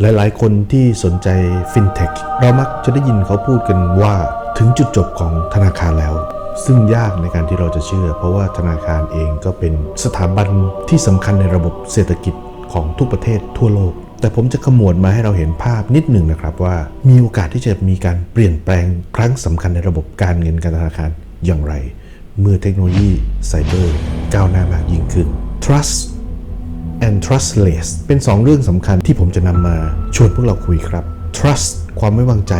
หลายๆ คนที่สนใจฟินเทคเรามักจะได้ยินเขาพูดกันว่าถึงจุดจบของธนาคารแล้ว ซึ่งยากในการที่เราจะเชื่อ เพราะว่าธนาคารเองก็เป็นสถาบันที่สำคัญในระบบเศรษฐกิจของทุกประเทศทั่วโลก แต่ผมจะขมวดมาให้เราเห็นภาพนิดหนึ่งนะครับว่ามีโอกาสที่จะมีการเปลี่ยนแปลงครั้งสำคัญในระบบการเงินการธนาคารอย่างไร เมื่อเทคโนโลยีไซเบอร์ก้าวหน้ามากยิ่งขึ้น trust and trustless เป็น 2 เรื่องสำคัญที่ผมจะนำมาชวนพวกเราคุยครับ trust ความไว้วางใจ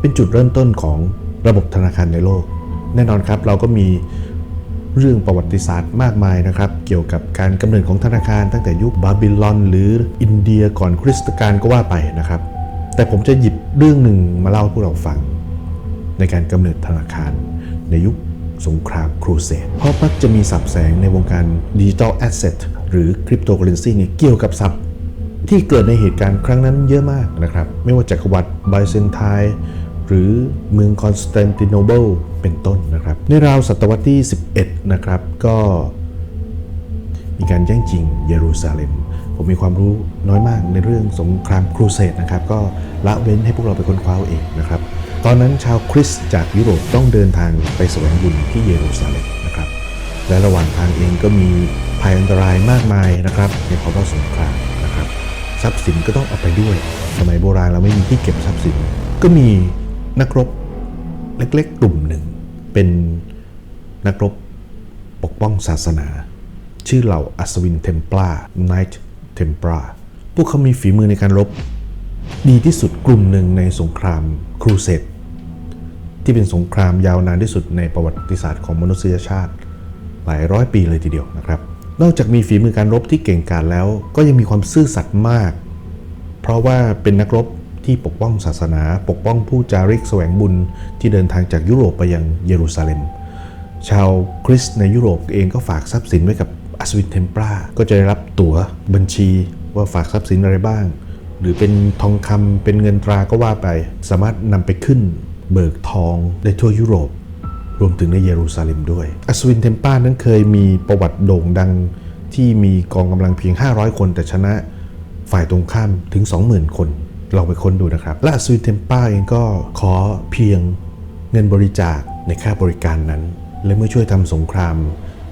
เป็นจุดเริ่มต้นของระบบธนาคารในโลก แน่นอนครับเราก็มีเรื่องประวัติศาสตร์มากมายนะครับ เกี่ยวกับการกำเนิดของธนาคารตั้งแต่ยุคบาบิลอน หรืออินเดียก่อนคริสตกาลก็ว่าไปนะครับ แต่ผมจะหยิบเรื่องหนึ่งมาเล่าพวกเราฟัง ในการกำเนิดธนาคารในยุค สงครามครูเสดเพราะมักจะมีสับแสงในวงการดิจิทัลแอสเซทหรือคริปโตเคอเรนซีเนี่ยเกี่ยวกับศัพท์ที่เกิดในเหตุการณ์ครั้งนั้นเยอะมากนะครับ ไม่ว่าจักรวรรดิไบเซนไทน์หรือเมืองคอนสแตนติโนเบิลเป็นต้นนะครับ ในราวศตวรรษที่ 11 นะครับ ก็มีการแย่งชิงเยรูซาเล็ม ผมมีความรู้น้อยมากในเรื่องสงครามครูเสดนะครับ ก็ละเว้นให้พวกเราไปค้นคว้าเอาเองนะครับ ตอนนั้นชาวคริสต์จากยุโรปต้องเดินทางไปแสวงบุญที่เยรูซาเล็มนะครับ และระหว่างทางเองก็มีภัยอันตรายมากมายนะครับ ในภาวะสงครามนะครับ ทรัพย์สินก็ต้องเอาไปด้วย สมัยโบราณเราไม่มีที่เก็บทรัพย์สิน ก็มีนักรบเล็กๆ กลุ่มหนึ่ง เป็นนักรบปกป้องศาสนา ชื่อเหล่าอัศวินเทมปลา Knight Templar พวกเขามีฝีมือในการรบ ดีที่สุดกลุ่มหนึ่งในสงครามครูเสด ที่เป็นสงครามยาวนานที่สุดในประวัติศาสตร์ของมนุษยชาติ หลายร้อยปีเลยทีเดียวนะครับ นอกจากมีฝีมือการรบที่เก่งกาจแล้ว ก็ยังมีความซื่อสัตย์มาก เพราะว่าเป็นนักรบที่ปกป้องศาสนา ปกป้องผู้จาริกแสวงบุญที่เดินทางจากยุโรปไปยังเยรูซาเล็ม ชาวคริสต์ในยุโรปเองก็ฝากทรัพย์สินไว้กับอัศวินเทมปลาก็จะได้รับตั๋วบัญชีว่าฝากทรัพย์สินอะไรบ้าง หรือเป็นทองคำเป็นเงินตราก็ว่าไป สามารถนำไปขึ้น เบิกทองได้ทั่วยุโรป รวมถึงในเยรูซาเล็มด้วย อัศวินเทมปลานั้นเคยมีประวัติโด่งดังที่มีกองกำลังเพียง 500 คนแต่ชนะฝ่ายตรงข้ามถึง 20,000 คนลองไปค้นดูนะครับ และอัศวินเทมปลาเองก็ขอเพียงเงินบริจาคในค่าบริการนั้น และเมื่อช่วยทำสงคราม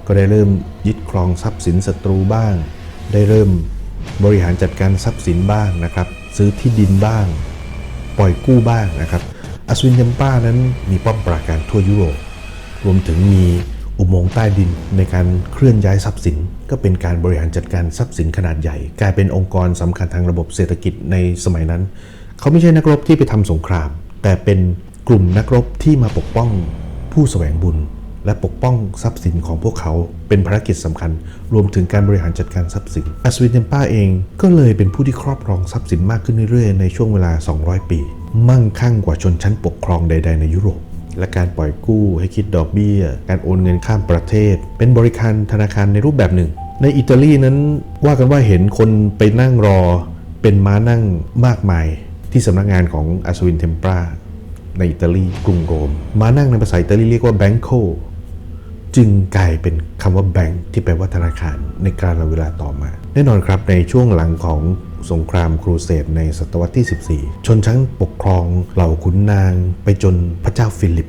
ก็ได้เริ่มยึดครองทรัพย์สินศัตรูบ้าง ได้เริ่มบริหารจัดการทรัพย์สินบ้างนะครับ ซื้อที่ดินบ้าง ปล่อยกู้บ้างนะครับ อัศวินเทมปลานั้นมีป้อมปราการทั่วยุโรป รวมถึงมีอุโมงค์ใต้ดินในการเคลื่อนย้ายทรัพย์สิน ก็เป็นการบริหารจัดการทรัพย์สินขนาดใหญ่ กลายเป็นองค์กรสำคัญทางระบบเศรษฐกิจในสมัยนั้น เขาไม่ใช่นักรบที่ไปทำสงคราม แต่เป็นกลุ่มนักรบที่มาปกป้องผู้แสวงบุญ และปกป้องทรัพย์สินของพวกเขาเป็นภารกิจสำคัญ รวมถึงการบริหารจัดการทรัพย์สินอัศวินเทมป้าเองก็เลยเป็นผู้ที่ครอบครองทรัพย์สินมากขึ้นเรื่อยๆในช่วงเวลา 200 ปี มั่งคั่งกว่าชนชั้นปกครองใด ๆ ในยุโรป และการปล่อยกู้ให้คิดดอกเบี้ย การโอนเงินข้ามประเทศ เป็นบริการธนาคารในรูปแบบหนึ่ง ในอิตาลีนั้นว่ากันว่าเห็นคนไปนั่งรอ เป็นม้านั่งมากมายที่สำนักงานของอัศวินเทมปราในอิตาลีกรุงโรม ม้านั่งในภาษาอิตาลีเรียกว่าแบงโคจึงกลายเป็นคำว่าแบงค์ที่แปลว่าธนาคารในการเวลาต่อมา แน่นอนครับในช่วงหลังของ สงครามครูเสดในศตวรรษที่ 14 ชนชั้นปกครองเหล่าขุนนางไปจนพระเจ้าฟิลิป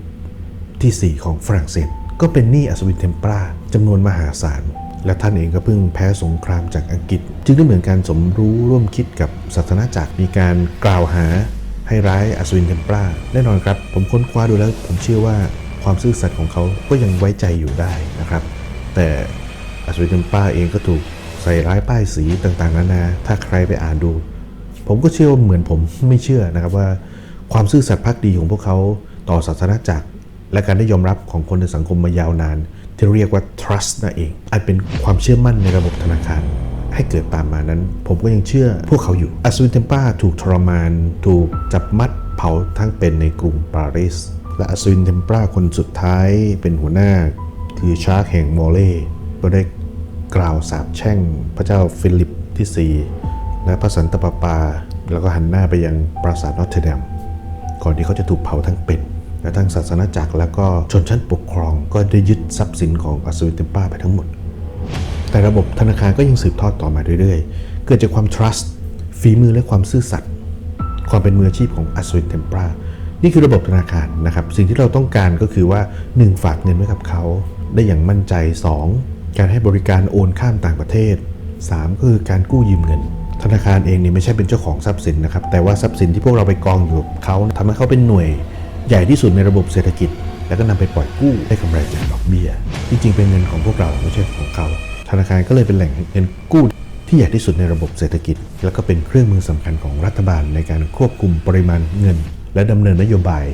ที่ 4 ของฝรั่งเศส ก็เป็นหนี้อัศวินเทมปราจำนวนมหาศาล และท่านเองก็เพิ่งแพ้สงครามจากอังกฤษ จึงได้เหมือนการสมรู้ร่วมคิดกับศาสนาจักรมีการกล่าวหาให้ร้ายอัศวินเทมปราแน่นอนครับ ผมค้นคว้าดูแล้วผมเชื่อว่าความซื่อสัตย์ของเขาก็ยังไว้ใจอยู่ได้นะครับ แต่อัศวินเทมป้าเองก็ถูก ใส่ร้ายป้ายสีต่างๆนานาถ้าใครไปอ่านดู ผมก็เชื่อว่าเหมือนผมไม่เชื่อนะครับว่า ความซื่อสัตย์ภักดีของพวกเขาต่อศาสนาจักร และการได้ยอมรับของคนในสังคมมายาวนาน ที่เรียกว่า trust นั่นเอง อาจเป็นความเชื่อมั่นในระบบธนาคาร ให้เกิดตามมานั้น ผมก็ยังเชื่อพวกเขาอยู่อัศวินเทมป้าถูกทรมาน ถูกจับมัดเผาทั้งเป็นในกรุงปารีสและอัศวินเทมปราคนสุดท้ายเป็นหัวหน้า คือชาร์กแห่งโมเล่ก็ได้ กล่าวสาปแช่งพระเจ้าฟิลิปที่4และพระสันตะปาปา แล้วก็หันหน้าไปยังปราสาทนอตเทอร์แดมก่อนที่เขาจะถูกเผาทั้งเป็นและทั้งศาสนาจักรแล้วก็ชนชั้นปกครองก็ได้ยึดทรัพย์สินของอัศวินเทมปราไปทั้งหมด แต่ระบบธนาคารก็ยังสืบทอดต่อมาเรื่อยๆ เกิดจากความ trust ฝีมือและความซื่อสัตย์ความเป็นมืออาชีพของอัศวินเทมปรานี่คือระบบธนาคารนะครับ สิ่งที่เราต้องการก็คือว่า 1. ฝากเงินไว้กับเขา ได้อย่างมั่นใจ 2. การให้บริการโอนข้ามต่างประเทศ 3. คือการกู้ยืมเงิน ธนาคารเองนี่ไม่ใช่เป็นเจ้าของทรัพย์สินนะครับ แต่ว่าทรัพย์สินที่พวกเราไปกองอยู่กับเขาทำให้เขาเป็นหน่วยใหญ่ที่สุดในระบบเศรษฐกิจ แล้วก็นำไปปล่อยกู้ได้กำไรจากดอกเบี้ย จริงๆเป็นเงินของพวกเราไม่ใช่ของเขา ธนาคารก็เลยเป็นแหล่งเงินกู้ที่ใหญ่ที่สุดในระบบเศรษฐกิจ แล้วก็เป็นเครื่องมือสำคัญของรัฐบาลในการควบคุมปริมาณเงิน และดำเนินนโยบาย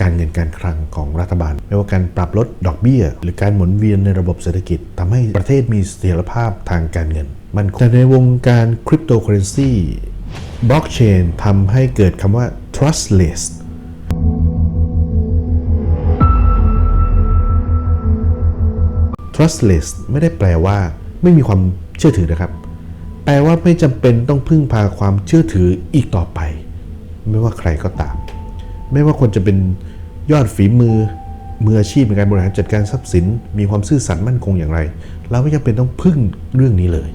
การเงินการคลังของรัฐบาล ไม่ว่าการปรับลดดอกเบี้ย หรือการหมุนเวียนในระบบเศรษฐกิจทำให้ประเทศมีเสถียรภาพทางการเงิน มันแต่ในวงการคริปโตเคอเรนซีบล็อกเชนทำให้เกิดคำว่า trustless trustless ไม่ได้แปลว่า ไม่มีความเชื่อถือนะครับ แปลว่าไม่จำเป็นต้องพึ่งพาความเชื่อถืออีกต่อไป ไม่ว่าใครก็ตาม ไม่ว่าคนจะเป็นยอดฝีมือมืออาชีพในการบริหารจัดการทรัพย์สิน มีความซื่อสัตย์มั่นคงอย่างไร เราไม่จำเป็นต้องพึ่งเรื่องนี้เลย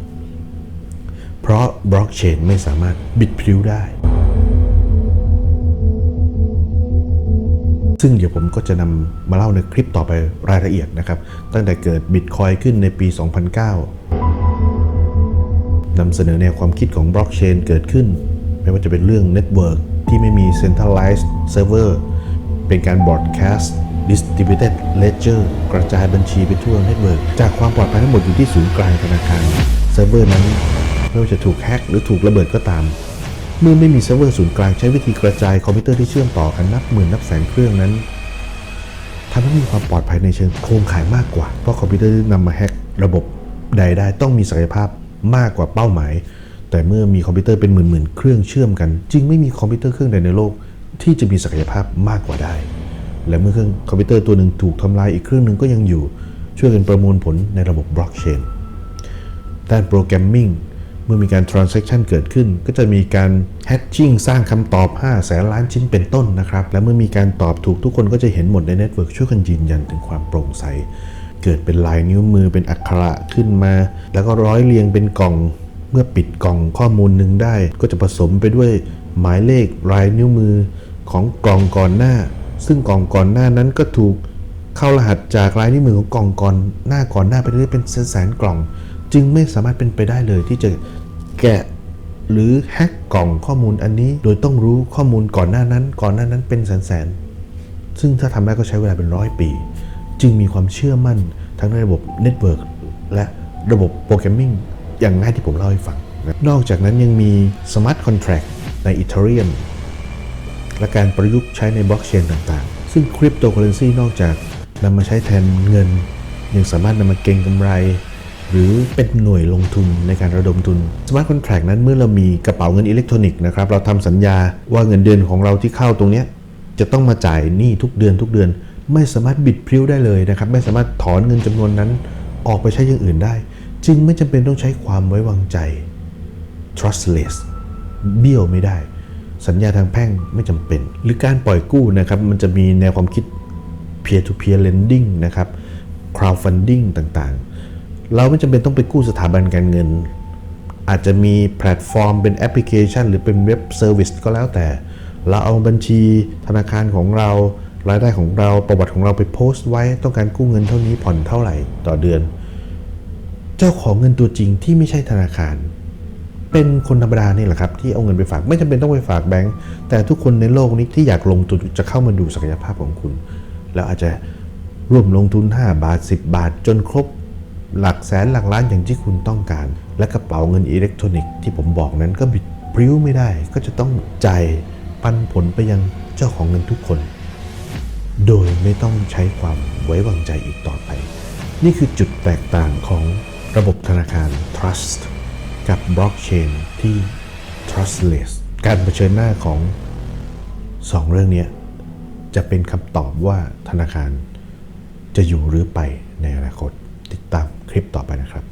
เพราะบล็อกเชนไม่สามารถบิดพริ้วได้ ซึ่งเดี๋ยวผมก็จะนำมาเล่าในคลิปต่อไปรายละเอียดนะครับ ตั้งแต่เกิดบิตคอยขึ้นในปี 2009นำเสนอแนวความคิดของบล็อกเชนเกิดขึ้น ไม่ว่าจะเป็นเรื่องเน็ตเวิร์ก ที่ไม่มี Centralized Server เป็นการ Broadcast Distributed Ledger กระจายบัญชีไปทั่วเน็ตเวิร์กจากความปลอดภัยทั้งหมดอยู่ที่ศูนย์กลางธนาคารเซิร์ฟเวอร์นั้นไม่ว่าจะถูกแฮ็กหรือถูกระเบิดก็ตาม เมื่อไม่มีเซิร์ฟเวอร์ศูนย์กลางใช้วิธีกระจายคอมพิวเตอร์ที่เชื่อมต่อกันนับหมื่นนับแสนเครื่องนั้นทำให้มีความปลอดภัยในเชิงโครงข่ายมากกว่า เพราะคอมพิวเตอร์ที่นำมาแฮกระบบใดได้ต้องมีศักยภาพมากกว่าเป้าหมาย แต่เมื่อมีคอมพิวเตอร์เป็นหมื่นๆเครื่องเชื่อมกัน จึงไม่มีคอมพิวเตอร์เครื่องใดในโลก ที่จะมีศักยภาพมากกว่าได้ และเมื่อเครื่องคอมพิวเตอร์ตัวหนึ่งถูกทำลายอีกเครื่องหนึ่งก็ยังอยู่ช่วยกันประมวลผลในระบบบล็อกเชนด้านโปรแกรมมิ่งเมื่อมีการ transaction เกิดขึ้น ก็จะมีการ hatching สร้างคำตอบ 5 แสนล้านชิ้นเป็นต้นนะครับ และเมื่อมีการตอบถูกทุกคนก็จะเห็นหมดในเน็ตเวิร์กช่วยกันยืนยันถึงความโปร่งใส เกิดเป็นลายนิ้วมือเป็นอักขระขึ้นมา แล้วก็ร้อยเรียงเป็นกล่อง เมื่อปิดกล่องข้อมูลหนึ่งได้ ก็จะผสมไปด้วยหมายเลขลายนิ้วมือของกล่องก่อนหน้า ซึ่งกล่องก่อนหน้านั้นก็ถูกเข้ารหัสจากลายนิ้วมือของกล่องก่อนหน้าก่อนหน้าไปเรื่อยเป็นแสนกล่อง จึงไม่สามารถเป็นไปได้เลยที่จะแกะหรือแฮกกล่องข้อมูลอันนี้ โดยต้องรู้ข้อมูลก่อนหน้านั้น ก่อนหน้านั้นเป็นแสนๆซึ่งถ้าทำได้ก็ใช้เวลาเป็นร้อยปี จึงมีความเชื่อมั่นทั้งในระบบเน็ตเวิร์กและระบบโปรแกรมมิ่ง อย่างง่ายที่ผมเล่าให้ฟัง นอกจากนั้นยังมี Smart Contract ใน Ethereum และการประยุกต์ใช้ในบล็อกเชนต่างๆ ซึ่งคริปโตเคอเรนซีนอกจากนำมาใช้แทนเงิน ยังสามารถนำมาเก็งกำไร หรือเป็นหน่วยลงทุนในการระดมทุน Smart Contract นั้นเมื่อเรามีกระเป๋าเงินอิเล็กทรอนิกส์นะครับเราทำสัญญาว่าเงินเดือนของเราที่เข้าตรงนี้จะต้องมาจ่ายหนี้ทุกเดือนทุกเดือน ไม่สามารถบิดพริ้วได้เลยนะครับ ไม่สามารถถอนเงินจำนวนนั้นออกไปใช้อย่างอื่นได้ จึงไม่จำเป็นต้องใช้ความไว้วางใจ trustless เบี้ยวไม่ได้ สัญญาทางแพ่งไม่จำเป็น หรือการปล่อยกู้นะครับ มันจะมีแนวความคิด peer to peer lending นะครับ crowdfunding ต่างๆ เราไม่จำเป็นต้องไปกู้สถาบันการเงิน อาจจะมีแพลตฟอร์มเป็นแอปพลิเคชัน หรือเป็นเว็บเซอร์วิสก็แล้วแต่ เราเอาบัญชีธนาคารของเรารายได้ของเราประวัติของเราไปโพสต์ไว้ต้องการกู้เงินเท่านี้ผ่อนเท่าไหร่ต่อเดือน เจ้าของเงินตัวจริงที่ไม่ใช่ธนาคาร เป็นคนธรรมดานี่แหละครับ ที่เอาเงินไปฝากไม่จำเป็นต้องไปฝากแบงก์แต่ทุกคนในโลกนี้ที่อยากลงทุนจะเข้ามาดูศักยภาพของคุณ แล้วอาจจะร่วมลงทุน 5 บาท 10 บาท จนครบหลักแสนหลักล้านอย่างที่คุณต้องการ และกระเป๋าเงินอิเล็กทรอนิกส์ที่ผมบอกนั้นก็บิดพริ้วไม่ได้ ก็จะต้องจ่ายปันผลไปยังเจ้าของเงินทุกคน โดยไม่ต้องใช้ความไว้วางใจอีกต่อไป นี่คือจุดแตกต่างของ ระบบธนาคาร Trust กับบล็อกเชนที่ trustless การเผชิญหน้าของสองเรื่องนี้จะเป็นคำตอบว่าธนาคารจะอยู่หรือไปในอนาคต ติดตามคลิปต่อไปนะครับ